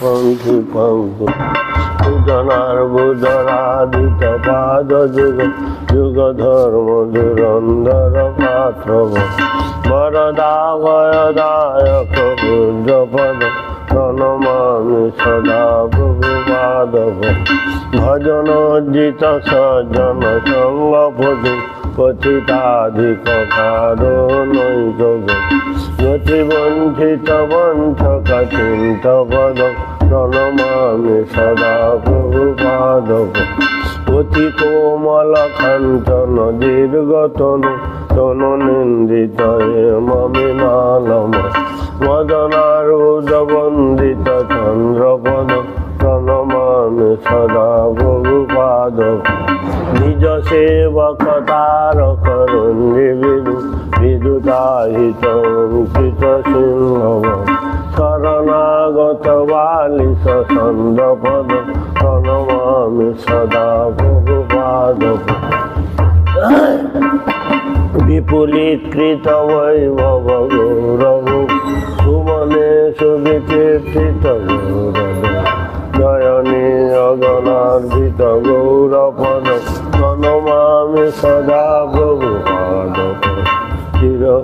পাঙ্কি পাদ যুগ যুগ ধর্ম ধুরন্ধর পাত্র বরদা ভয়দায়ক বুদ্ধ প্রণমামি সদা প্রভু মাধব ভজন জিত সজ্জন সঙ্গ পদু পতিতাধিক কারণৈক চিন্ত পদ প্রণমামি সদা প্রভু মাধব অতি কোমল কাঞ্চন দীর্ঘতন তনু নিন্দিত মমি নালম মদনারুদ বন্দিত চন্দ্রপদ প্রণমামি সদা প্রভু পাদব নিজ সেবক তারক রঞ্জিবিদু বিদুতাহিত অঙ্কিত সিংহব শরণাগত বালিশ ছন্দপদ প্রণমামি সদা প্রভু পাদব বিপুলীকৃত বৈভব গৌরব সুমনে সুবিকীর্তিত গৌরব। জয়নী অগণার্জিত গৌরপদ প্রণমামি সদা পাদব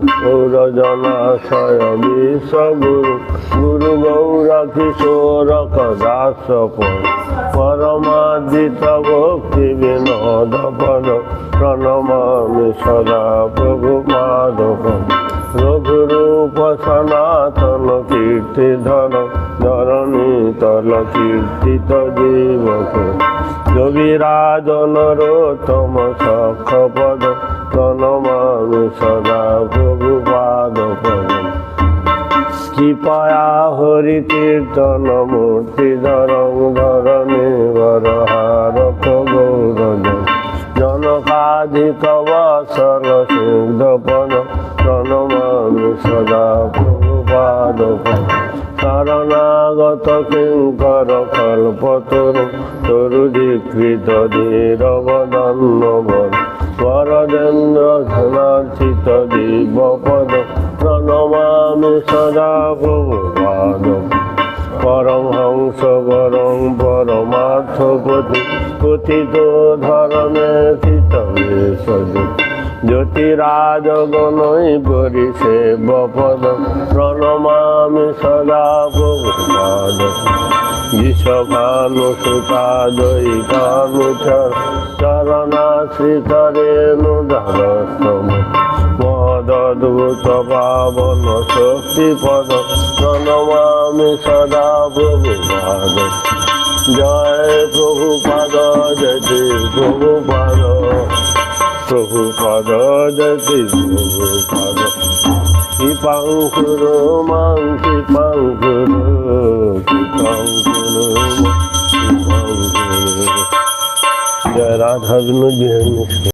চির গৌরজনাশয় বিশ্বগুরু গুরু গৌর কিশোর কদাস পরমাদিত ভক্তি বিনোদ পদ প্রণমামি সদা প্রভু মাধব রঘুরূপ সনাতন কীর্তি ধর ধরণী তল কীর্তিত জীবক যোগীরাজন রোতম সখ পদ প্রণমামি সদা প্রভু পাদ কৃপয়া হরি কীর্তন মূর্তি ধরং ধরণী বরহারক গৌরজন জনকাধিক বসল সিদ্ধ পদ প্রণমামি সদা প্রভু পাদ শরণাগত কিঙ্কর কল্পতরু তরুদীকৃত ধীরবদন্ন বল ধনার্চিত দিব্যপদ প্রণমামি সদা প্রভু পাদ পরমহংস বরং পরমার্থপতি কথিত ধরণে চিত জ্যোতিরাজ গণই পরিষে বপদ প্রণমামি সদা বিশ্বকানু সুতা দৈকানুচর চরণাশ্রিত রেণু ধরস্তম মহদদ্ভুত পাবন শক্তি পদ প্রণমামি সদা প্রভু পাদ। জয় প্রভু পাদ, জয় প্রভু পাদ। প্রভু পদ জতি প্রভু পদ। কৃপাঙ্কুর মাং কৃপাঙ্কুর জয় রাধাগ্ন জয়